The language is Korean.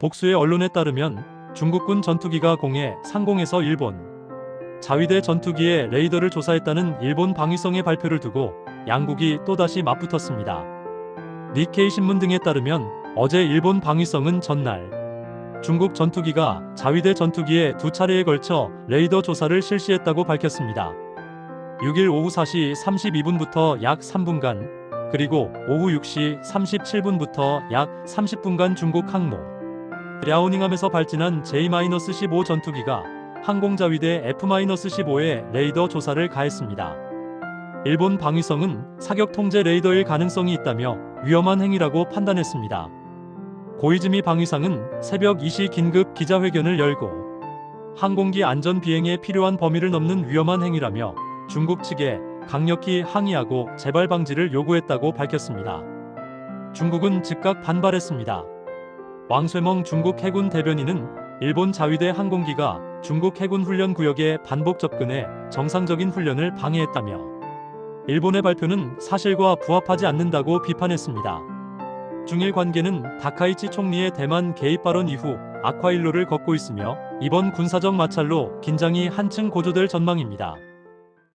복수의 언론에 따르면 중국군 전투기가 공해 상공에서 일본 자위대 전투기의 레이더를 조사했다는 일본 방위성의 발표를 두고 양국이 또다시 맞붙었습니다. 니케이 신문 등에 따르면 어제 일본 방위성은 전날 중국 전투기가 자위대 전투기에 두 차례에 걸쳐 레이더 조사를 실시했다고 밝혔습니다. 6일 오후 4시 32분부터 약 3분간 그리고 오후 6시 37분부터 약 30분간 중국 항모 랴오닝함에서 발진한 J-15 전투기가 항공자위대 F-15의 레이더 조사를 가했습니다. 일본 방위성은 사격 통제 레이더일 가능성이 있다며 위험한 행위라고 판단했습니다. 고이즈미 방위상은 새벽 2시 긴급 기자회견을 열고 항공기 안전 비행에 필요한 범위를 넘는 위험한 행위라며 중국 측에 강력히 항의하고 재발 방지를 요구했다고 밝혔습니다. 중국은 즉각 반발했습니다. 왕쇠멍 중국 해군 대변인은 일본 자위대 항공기가 중국 해군 훈련 구역에 반복 접근해 정상적인 훈련을 방해했다며 일본의 발표는 사실과 부합하지 않는다고 비판했습니다. 중일 관계는 다카이치 총리의 대만 개입 발언 이후 악화일로를 걷고 있으며 이번 군사적 마찰로 긴장이 한층 고조될 전망입니다.